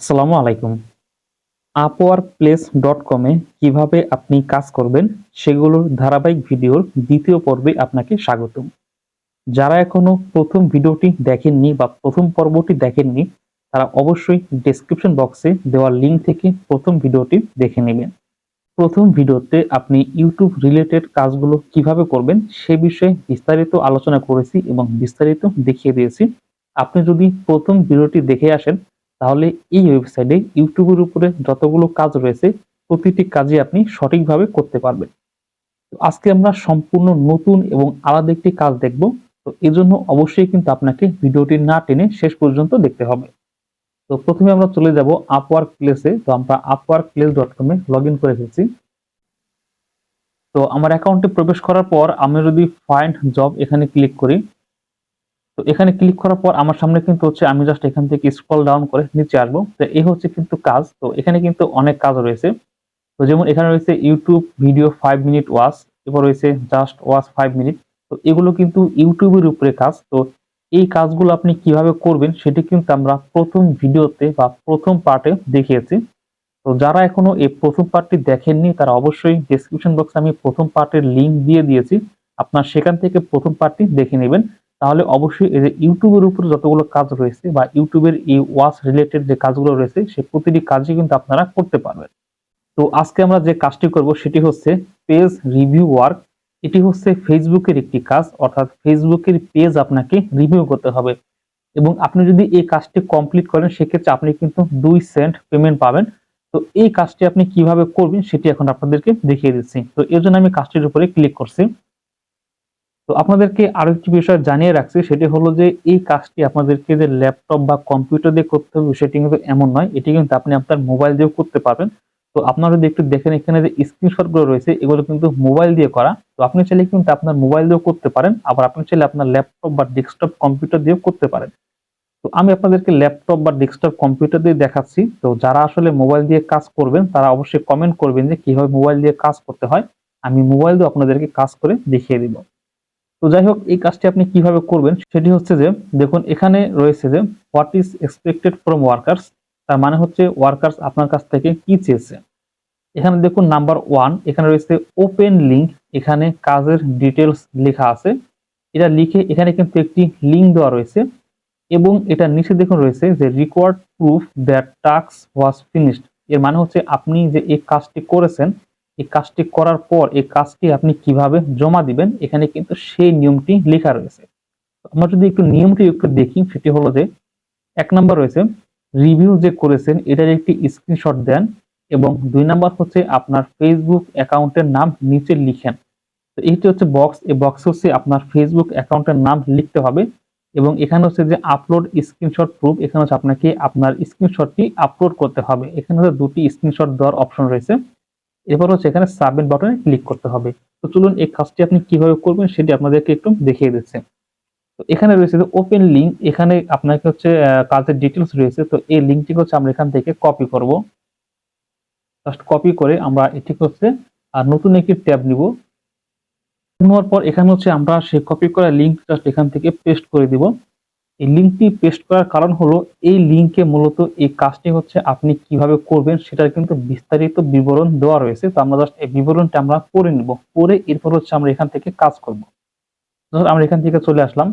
আসসালামু আলাইকুম। Upwork place dot কমে কীভাবে আপনি কাজ করবেন সেগুলোর ধারাবাহিক ভিডিওর দ্বিতীয় পর্বে আপনাকে স্বাগতম। যারা এখনও প্রথম ভিডিওটি দেখেননি বা প্রথম পর্বটি দেখেননি, তারা অবশ্যই ডেসক্রিপশন বক্সে দেওয়া লিঙ্ক থেকে প্রথম ভিডিওটি দেখে নেবেন। প্রথম ভিডিওতে আপনি ইউটিউব রিলেটেড কাজগুলো কীভাবে করবেন সে বিষয়ে বিস্তারিত আলোচনা করেছি এবং বিস্তারিত দেখিয়ে দিয়েছি। আপনি যদি প্রথম ভিডিওটি দেখে আসেন তাহলে এই ওয়েবসাইটে ইউটিউবের উপরে যতগুলো কাজ রয়েছে, প্রতিটি কাজই আপনি সঠিকভাবে করতে পারবেন। তো আজকে আমরা সম্পূর্ণ নতুন এবং আলাদা একটি কাজ দেখব। তো এই জন্য অবশ্যই কিন্তু আপনাকে ভিডিওটি না টেনে শেষ পর্যন্ত দেখতে হবে। তো প্রথমে আমরা চলে যাব আপওয়ার্ক প্লেসে তো আমরা আপওয়ার্ক প্লেস ডট কমে লগ ইন করে ফেলছি। তো আমার অ্যাকাউন্টে প্রবেশ করার পর আমি যদি ফাইন্ড জব এখানে ক্লিক করি তো এখানে ক্লিক করার পর আমার সামনে কিন্তু হচ্ছে আমি জাস্ট এখান থেকে স্ক্রল ডাউন করে নিচে আসব। তো এই হচ্ছে কিন্তু কাজ। তো এখানে কিন্তু অনেক কাজ রয়েছে। তো যেমন এখানে রয়েছে YouTube video five minute watch এরপর রয়েছে জাস্ট ওয়াচ ফাইভ মিনিট তো এগুলো কিন্তু ইউটিউবের উপরে কাজ। তো এই কাজগুলো আপনি কীভাবে করবেন সেটি কিন্তু আমরা প্রথম ভিডিওতে বা প্রথম পার্টে দেখিয়েছি। তো যারা এখনও এই প্রথম পার্টটি দেখেননি, তারা অবশ্যই ডিসক্রিপশন বক্সে আমি প্রথম পার্টের লিঙ্ক দিয়ে দিয়েছি। আপনার সেখান থেকে প্রথম পার্টটি দেখে নেবেন। তাহলে অবশ্যই এই যে ইউটিউবের উপর যতগুলো কাজ রয়েছে বা ইউটিউবের এই ওয়াচ রিলেটেড যে কাজগুলো রয়েছে, সে প্রতিটি কাজই কিন্তু আপনারা করতে পারবেন। তো আজকে আমরা যে কাজটি করব সেটি হচ্ছে পেজ রিভিউ ওয়ার্ক। এটি হচ্ছে ফেসবুকের একটি কাজ, অর্থাৎ ফেসবুকের পেজ আপনাকে রিভিউ করতে হবে। এবং আপনি যদি এই কাজটি কমপ্লিট করেন, সেক্ষেত্রে আপনি কিন্তু দুই সেন্ট পেমেন্ট পাবেন। তো এই কাজটি আপনি কীভাবে করবেন, সেটি এখন আপনাদেরকে দেখিয়ে দিচ্ছি। তো এর জন্য আমি কাজটির উপরে ক্লিক করছি। তো আপনাদেরকে আরও একটি বিষয় জানিয়ে রাখছি, সেটি হলো যে এই কাজটি আপনাদেরকে যে ল্যাপটপ বা কম্পিউটার দিয়ে করতে হবে, সেটি কিন্তু এমন নয়। এটি কিন্তু আপনি আপনার মোবাইল দিয়েও করতে পারবেন। তো আপনারা যদি একটু দেখেন এখানে যে স্ক্রিনশটগুলো রয়েছে, এগুলো কিন্তু মোবাইল দিয়ে করা। তো আপনি চাইলে কিন্তু আপনার মোবাইল দিয়েও করতে পারেন, আবার আপনি চাইলে আপনার ল্যাপটপ বা ডেস্কটপ কম্পিউটার দিয়েও করতে পারেন। তো আমি আপনাদেরকে ল্যাপটপ বা ডেস্কটপ কম্পিউটার দিয়ে দেখাচ্ছি। তো যারা আসলে মোবাইল দিয়ে কাজ করবেন, তারা অবশ্যই কমেন্ট করবেন যে কীভাবে মোবাইল দিয়ে কাজ করতে হয়। আমি মোবাইল দিয়ে আপনাদেরকে কাজ করে দেখিয়ে দিব। তো যাই হোক, এই কাজটি আপনি কীভাবে করবেন সেটি হচ্ছে যে, দেখুন, এখানে রয়েছে যে what is expected from workers তার মানে হচ্ছে ওয়ার্কার্স আপনার কাছ থেকে কি চেয়েছে? এখানে দেখুন নাম্বার ওয়ান এখানে রয়েছে ওপেন লিঙ্ক এখানে কাজের ডিটেলস লেখা আছে। এটা লিখে এখানে কিন্তু একটি লিঙ্ক দেওয়া রয়েছে এবং এটা নিচে দেখুন রয়েছে যে required proof that task was finished এর মানে হচ্ছে আপনি যে এই কাজটি করেছেন এই কাজটি করার পর এই কাজটি আপনি কীভাবে জমা দিবেন, এখানে কিন্তু সেই নিয়মটি লেখা রয়েছে। আমরা যদি একটু নিয়মটি একটু দেখি, সেটি হলো যে এক নম্বর রয়েছে, রিভিউ যে করেছেন, এটার একটি স্ক্রিনশট দেন এবং দুই নাম্বার হচ্ছে আপনার ফেসবুক অ্যাকাউন্টের নাম নিচে লিখেন। তো এইটি হচ্ছে বক্স, এই বক্স হচ্ছে আপনার ফেসবুক অ্যাকাউন্টের নাম লিখতে হবে এবং এখানে হচ্ছে যে আপলোড স্ক্রিনশট প্রুফ এখানে হচ্ছে আপনাকে আপনার স্ক্রিনশটটি আপলোড করতে হবে। এখানে হচ্ছে দুটি স্ক্রিনশট দেওয়ার অপশন রয়েছে। এরপর হচ্ছে এখানে সাবমিট বাটনে ক্লিক করতে হবে। তো চলুন এই কাজটি আপনি কীভাবে করবেন সেটি আপনাদেরকে একটু দেখিয়ে দিচ্ছে। তো এখানে রয়েছে যে ওপেন লিঙ্ক এখানে আপনাকে হচ্ছে কাজের ডিটেলস রয়েছে। তো এই লিঙ্কটি হচ্ছে আমরা এখান থেকে কপি করব। জাস্ট কপি করে আমরা এটি হচ্ছে আর নতুন একটি ট্যাব নিব। নেওয়ার পর এখানে হচ্ছে আমরা সেই কপি করা লিঙ্ক জাস্ট এখান থেকে পেস্ট করে দিব। এই লিঙ্কটি পেস্ট করার কারণ হলো এই লিঙ্কে মূলত এই কাজটি হচ্ছে আপনি কীভাবে করবেন সেটার কিন্তু বিস্তারিত বিবরণ দেওয়া রয়েছে। তো আমরা জাস্ট এই বিবরণটা আমরা পড়ে নিব। পরে এরপর হচ্ছে আমরা এখান থেকে কাজ করব। ধর আমরা এখান থেকে চলে আসলাম।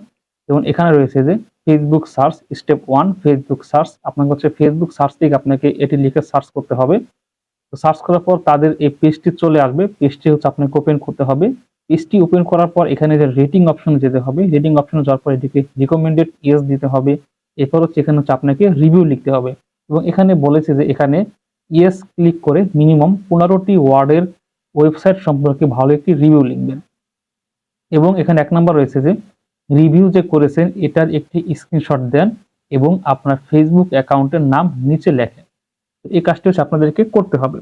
এবং এখানে রয়েছে যে Facebook search step one Facebook search আপনাকে হচ্ছে ফেসবুক সার্চ থেকে আপনাকে এটি লিখে সার্চ করতে হবে। তো সার্চ করার পর তাদের এই পেজটি চলে আসবে। পেজটি হচ্ছে আপনাকে ওপেন করতে হবে। পেজটি ওপেন করার পর এখানে যে রেটিং অপশনে যেতে হবে রেটিং অপশনে যাওয়ার পর এটিকে রিকমেন্ডেড ইয়েস দিতে হবে। এরপর হচ্ছে এখানে হচ্ছে আপনাকে রিভিউ লিখতে হবে। এবং এখানে বলেছে যে এখানে ইয়েস ক্লিক করে মিনিমাম পনেরোটি ওয়ার্ডের ওয়েবসাইট সম্পর্কে ভালো একটি রিভিউ লিখবেন। এবং এখানে এক নম্বর রয়েছে যে রিভিউ যে করেছেন এটার একটি স্ক্রিনশট দেন এবং আপনার ফেসবুক অ্যাকাউন্টের নাম নিচে লেখেন। এই কাজটি হচ্ছে আপনাদেরকে করতে হবে।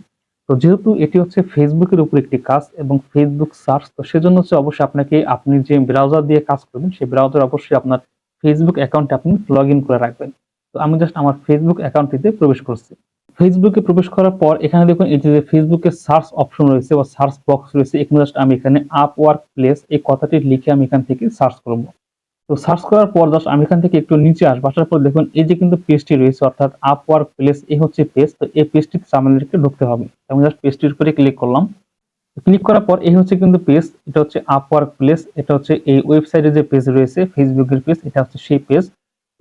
তো যেহেতু এটি হচ্ছে ফেসবুকের উপর একটি কাজ এবং ফেসবুক সার্চ তো সেজন্য হচ্ছে অবশ্যই আপনাকে আপনি যে ব্রাউজার দিয়ে কাজ করবেন, সেই ব্রাউজার অবশ্যই আপনার ফেসবুক অ্যাকাউন্টে আপনি লগ ইন করে রাখবেন। তো আমি জাস্ট আমার ফেসবুক অ্যাকাউন্টটিতে প্রবেশ করছি। ফেসবুকে প্রবেশ করার পর এখানে দেখুন এই যে ফেসবুকে সার্চ অপশন রয়েছে বা সার্চ বক্স রয়েছে, এখানে জাস্ট আমি এখানে আপ ওয়ার্ক প্লেস এই কথাটি লিখে আমি এখান থেকে সার্চ করব। তো সার্চ করার পর জাস্ট আমি এখান থেকে একটু নিচে আসব, আসার পর দেখুন এই যে কিন্তু পেজটি রয়েছে, অর্থাৎ আপ ওয়ার্ক প্লেস এই হচ্ছে পেজ তো এই পেজটিতে আমাদেরকে ঢুকতে হবে। আমি জাস্ট পেজটির উপরে ক্লিক করলাম। ক্লিক করার পর এই হচ্ছে কিন্তু পেজ এটা হচ্ছে আপ ওয়ার্ক প্লেস এটা হচ্ছে এই ওয়েবসাইটে যে পেজ রয়েছে ফেসবুকের পেজ এটা হচ্ছে সেই পেজ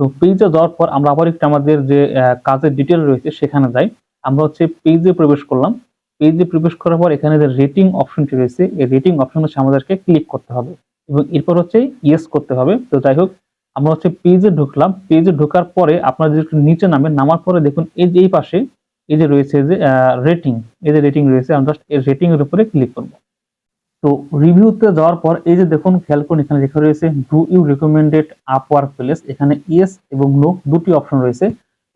তো পেজে যাওয়ার পর আমরা আবার একটু আমাদের যে কাজের ডিটেল রয়েছে সেখানে যাই। আমরা হচ্ছে পেজে প্রবেশ করলাম। পেজে প্রবেশ করার পর এখানে যে রেটিং অপশনটি রয়েছে, এই রেটিং অপশন হচ্ছে আমাদেরকে ক্লিক করতে হবে। এবং এরপর হচ্ছে ইয়েস করতে হবে। তো যাই হোক, আমরা হচ্ছে পেজে ঢুকলাম। পেজে ঢোকার পরে আপনারা যদি একটু নিচে নামেন, নামার পরে দেখুন এই যে এই পাশে, এই যে রয়েছে যে রেটিং এই যে রেটিং রয়েছে, আমরা জাস্ট এই রেটিং এর উপরে ক্লিক করব। তো রিভিউতে যাওয়ার পর এই যে দেখুন, খেয়াল করুন, এখানে লেখা রয়েছে do you recommended Upwork place এখানে ইয়েস এবং নো দুটি অপশন রয়েছে।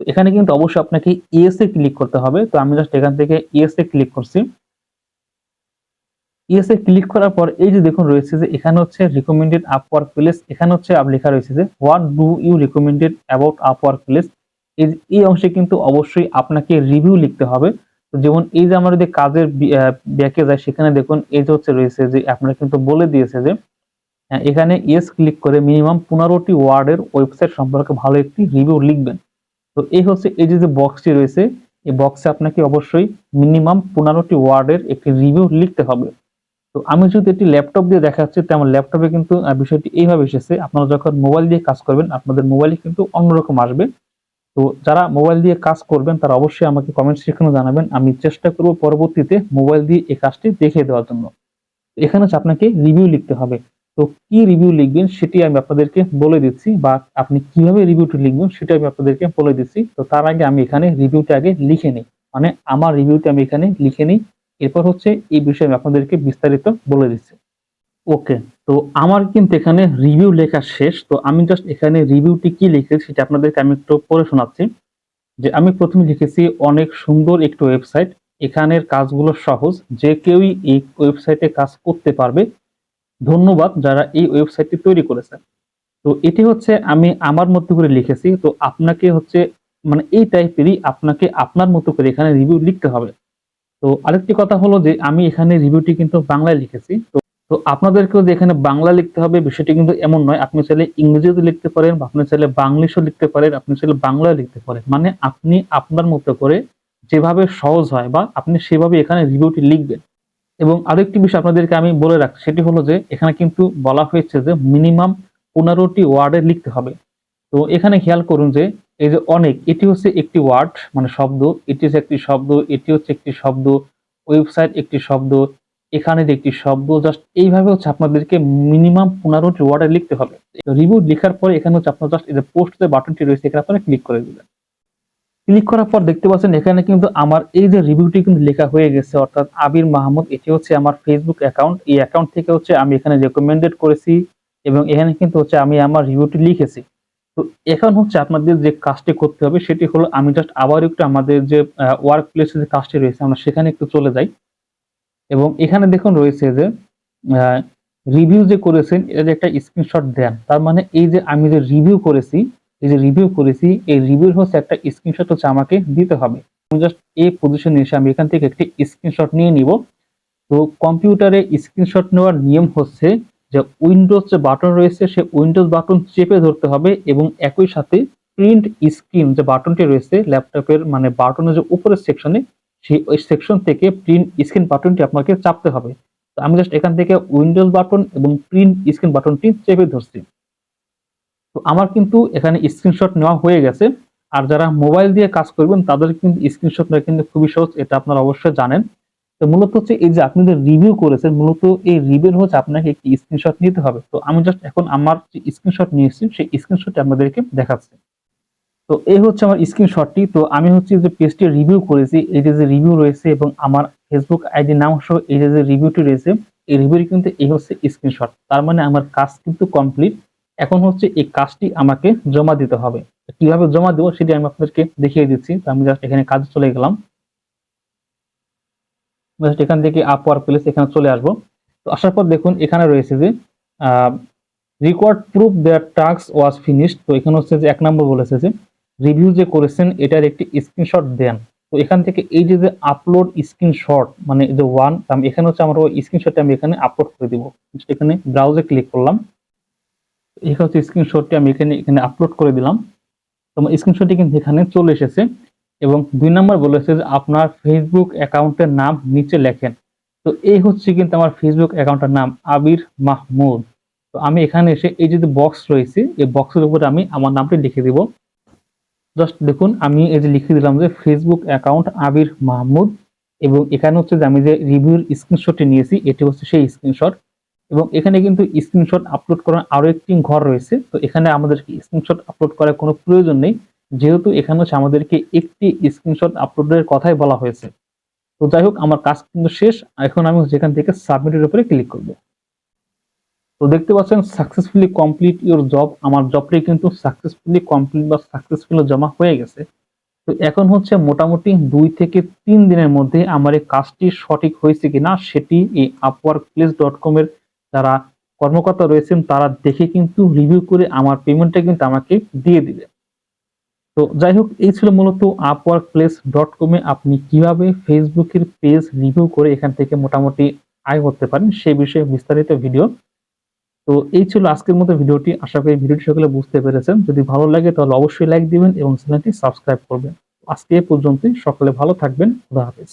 তো এখানে কিন্তু অবশ্যই আপনাকে ইয়েস এ ক্লিক করতে হবে। তো আমি জাস্ট এখান থেকে ইয়েস ক্লিক করছি। ইয়েস ক্লিক করার পর এই যে দেখুন রয়েছে যে এখানে হচ্ছে রিকমেন্ডেড আপ ওয়ার্ক প্লেস এখানে হচ্ছে আপ লেখা রয়েছে যে what do you recommended about Upwork place এই এই অংশে কিন্তু অবশ্যই আপনাকে রিভিউ লিখতে হবে। তো যেমন এই যে আমরা যদি কাজের ব্যাকে যাই সেখানে দেখুন এই যে হচ্ছে রয়েছে যে, আপনারা কিন্তু বলে দিয়েছে যে এখানে ইয়েস ক্লিক করে মিনিমাম পনেরোটি ওয়ার্ডের ওয়েবসাইট সম্পর্কে ভালো একটি রিভিউ লিখবেন। তো এই হচ্ছে এই যে যে বক্সটি রয়েছে, এই বক্সে আপনাকে অবশ্যই মিনিমাম পনেরোটি ওয়ার্ডের একটি রিভিউ লিখতে হবে। তো আমি যদি একটি ল্যাপটপ দিয়ে দেখাচ্ছি তো আমার ল্যাপটপে কিন্তু বিষয়টি এইভাবে এসেছে, আপনারা যখন মোবাইল দিয়ে কাজ করবেন, আপনাদের মোবাইলে কিন্তু অন্যরকম আসবে। তো যারা মোবাইল দিয়ে কাজ করবেন, তারা অবশ্যই আমাকে কমেন্ট সেখানে জানাবেন। আমি চেষ্টা করব পরবর্তীতে মোবাইল দিয়ে এই কাজটি দেখিয়ে দেওয়ার জন্য। এখানে আপনাকে রিভিউ লিখতে হবে। তো কি রিভিউ লিখবেন, সেটি আমি আপনাদেরকে বলে দিচ্ছি, বা আপনি কীভাবে রিভিউটি লিখবেন, সেটা আমি আপনাদেরকে বলে দিচ্ছি। তো তার আগে আমি এখানে রিভিউটি আগে লিখে নিই। মানে আমার রিভিউটি আমি এখানে লিখে নিই। এরপর হচ্ছে এই বিষয়ে আপনাদেরকে বিস্তারিত বলে দিচ্ছি। ওকে, তো আমার কিন্তু এখানে রিভিউ লেখা শেষ, তো আমি জাস্ট এখানে রিভিউটি কি লিখেছি সেটা আপনাদেরকে আমি একটু পড়ে শোনাচ্ছি। যে আমি প্রথমে লিখেছি, অনেক সুন্দর একটি ওয়েবসাইট এখানের কাজগুলো সহজ, যে কেউই এই ওয়েবসাইটে কাজ করতে পারবে। ধন্যবাদ যারা এই ওয়েবসাইটটি তৈরি করেছে। তো এটি হচ্ছে আমি আমার মতো করে লিখেছি, তো আপনাকে হচ্ছে মানে এই টাইপেরই আপনাকে আপনার মতো করে এখানে রিভিউ লিখতে হবে। তো আরেকটি কথা হলো যে আমি এখানে রিভিউটি কিন্তু বাংলায় লিখেছি। তো তো আপনাদেরকেও যে এখানে বাংলা লিখতে হবে বিষয়টি কিন্তু এমন নয়। আপনি চাইলে ইংরেজিতে লিখতে পারেন বা আপনি চাইলে বাংলিশও লিখতে পারেন, আপনি চাইলে বাংলায় লিখতে পারেন। মানে আপনি আপনার মতো করে যেভাবে সহজ হয় বা আপনি সেভাবে এখানে রিভিউটি লিখবেন। এবং আরেকটি বিষয় আপনাদেরকে আমি বলে রাখছি, সেটি হলো যে এখানে কিন্তু বলা হয়েছে যে মিনিমাম পনেরোটি ওয়ার্ডে লিখতে হবে। তো এখানে খেয়াল করুন যে এই যে অনেক, এটি হচ্ছে একটি ওয়ার্ড মানে শব্দ। এটি হচ্ছে একটি শব্দ, এটি হচ্ছে একটি শব্দ, ওয়েবসাইট একটি শব্দ এখানের একটি শব্দ, জাস্ট এইভাবে হচ্ছে আপনাদেরকে মিনিমাম পনেরোটি ওয়ার্ডে লিখতে হবে। রিভিউ লেখার পরে এখানে হচ্ছে আপনার জাস্ট এই যে পোস্ট যে বাটনটি রয়েছে, এখানে আপনারা ক্লিক করে দেবেন। ক্লিক করার পর দেখতে পাচ্ছেন এখানে কিন্তু আমার এই যে রিভিউটি কিন্তু লেখা হয়ে গেছে, অর্থাৎ আবির মাহমুদ, এটি হচ্ছে আমার ফেসবুক অ্যাকাউন্ট এই অ্যাকাউন্ট থেকে হচ্ছে আমি এখানে রেকমেন্ডেড করেছি এবং এখানে কিন্তু হচ্ছে আমি আমার রিভিউটি লিখেছি। তো এখন হচ্ছে আপনাদের যে কাজটি করতে হবে, সেটি হলো আমি জাস্ট আবার একটু আমাদের যে ওয়ার্ক প্লেসে যে কাজটি রয়েছে, আমরা সেখানে একটু চলে যাই। এবং এখানে দেখুন রয়েছে যে রিভিউ যে করেছেন, এটা যে একটা স্ক্রিনশট দেন, তার মানে এই যে আমি যে রিভিউ করেছি, এই যে রিভিউ করেছি, এই রিভিউর হচ্ছে একটা স্ক্রিনশট হচ্ছে আমাকে দিতে হবে। আমি জাস্ট এই পজিশনে এসে আমি এখান থেকে একটি স্ক্রিনশট নিয়ে নিব। তো কম্পিউটারে স্ক্রিনশট নেওয়ার নিয়ম হচ্ছে যে উইন্ডোজ যে বাটন রয়েছে, সে উইন্ডোজ বাটন চেপে ধরতে হবে এবং একই সাথে প্রিন্ট স্ক্রিন যে বাটনটি রয়েছে ল্যাপটপের মানে বাটনের যে উপরের সেকশনে সেই সেকশন থেকে প্রিন্ট স্ক্রিন বাটনটি আপনাকে চাপতে হবে। তো আমি জাস্ট এখান থেকে উইন্ডোজ বাটন এবং প্রিন্ট স্ক্রিন বাটনটি চেপে ধরছি। তো আমার কিন্তু এখানে স্ক্রিনশট নেওয়া হয়ে গেছে। আর যারা মোবাইল দিয়ে কাজ করবেন, তাদের কিন্তু স্ক্রিনশট নেওয়া কিন্তু খুবই সহজ, এটা আপনারা অবশ্যই জানেন। তো মূলত হচ্ছে এই যে আপনি যে রিভিউ করেছেন, মূলত এই রিভিউ হচ্ছে আপনাকে একটি স্ক্রিনশট নিতে হবে। তো আমি জাস্ট এখন আমার যে স্ক্রিনশট নিয়েছি, সেই স্ক্রিনশটটি আপনাদেরকে দেখাচ্ছি। তো এই হচ্ছে আমার স্ক্রিনশটটি তো আমি হচ্ছে যে পেজটি রিভিউ করেছি, এই যে রিভিউ রয়েছে এবং আমার ফেসবুক আইডি নাম সহ এই যে রিভিউটি রয়েছে, এই রিভিউটি কিন্তু এই হচ্ছে স্ক্রিনশট তার মানে আমার কাজ কিন্তু কমপ্লিট এখন হচ্ছে এই কাজটি আমাকে জমা দিতে হবে। কীভাবে জমা দেবো সেটি আমি আপনাদেরকে দেখিয়ে দিচ্ছি। তো আমি জাস্ট এখানে কাজে চলে গেলাম। জাস্ট এখান থেকে আপ ওয়ার্ক প্লেস এখানে চলে আসব। তো আসার পর দেখুন, এখানে রয়েছে যে required proof their task was finished তো এখানে হচ্ছে যে এক নম্বর বলেছে যে রিভিউ যে করেছেন, এটার একটি স্ক্রিনশট দেন। তো এখান থেকে এই যে যে আপলোড স্ক্রিনশট মানে যে ওয়ান আমি এখানে হচ্ছে আমার ওই স্ক্রিনশটটা আমি এখানে আপলোড করে দিব। এখানে ব্রাউজে ক্লিক করলাম। এই হচ্ছে স্ক্রিনশটটি আমি এখানে এখানে আপলোড করে দিলাম। তোমার স্ক্রিনশটটি কিন্তু এখানে চলে এসেছে। এবং দুই নম্বর বলেছে যে আপনার ফেসবুক অ্যাকাউন্টের নাম নিচে লেখেন। তো এই হচ্ছে কিন্তু আমার ফেসবুক অ্যাকাউন্টের নাম আবির মাহমুদ। তো আমি এখানে এসে এই যে বক্স রয়েছে, এই বক্সের উপরে আমি আমার নামটি লিখে দিব। জাস্ট দেখুন, আমি এই যে লিখে দিলাম যে ফেসবুক অ্যাকাউন্ট আবির মাহমুদ এবং এখানে হচ্ছে যে আমি যে রিভিউর স্ক্রিনশটটি নিয়েছি, এটি হচ্ছে সেই স্ক্রিনশট এবং এখানে কিন্তু স্ক্রিনশট আপলোড করার আরও একটি ঘর রয়েছে। তো এখানে আমাদেরকে স্ক্রিনশট আপলোড করার কোনো প্রয়োজন নেই। যেহেতু এখানে হচ্ছে আমাদেরকে একটি স্ক্রিনশট আপলোডের কথাই বলা হয়েছে। তো যাই হোক, আমার কাজ কিন্তু শেষ। এখন আমি যেখান থেকে সাবমিটের উপরে ক্লিক করব। তো দেখতে পাচ্ছেন সাকসেসফুলি কমপ্লিট ইউর জব আমার জবটি কিন্তু সাকসেসফুলি কমপ্লিট বা সাকসেসফুলি জমা হয়ে গেছে। তো এখন হচ্ছে মোটামুটি দুই থেকে তিন দিনের মধ্যে আমার এই কাজটি সঠিক হয়েছে কিনা, সেটি এই আপওয়ার্ক প্লেস ডট কম এর যারা কর্মকর্তা রয়েছেন, তারা দেখে কিন্তু রিভিউ করে আমার পেমেন্টটা কিন্তু আমাকে দিয়ে দিবে। তো যাই হোক, এই ছিল মূলত আপওয়ার্ক প্লেস ডট কমে আপনি কীভাবে ফেসবুকের পেজ রিভিউ করে এখান থেকে মোটামুটি আয় করতে পারেন সে বিষয়ে বিস্তারিত ভিডিও তো এই ছিল আজকের মতো ভিডিওটি। আশা করি ভিডিওটি সকলে বুঝতে পেরেছেন। যদি ভালো লাগে, তাহলে অবশ্যই লাইক দিবেন এবং চ্যানেলটি সাবস্ক্রাইব করবেন। আজকে এ পর্যন্তই। সকলে ভালো থাকবেন। খুদা হাফেজ।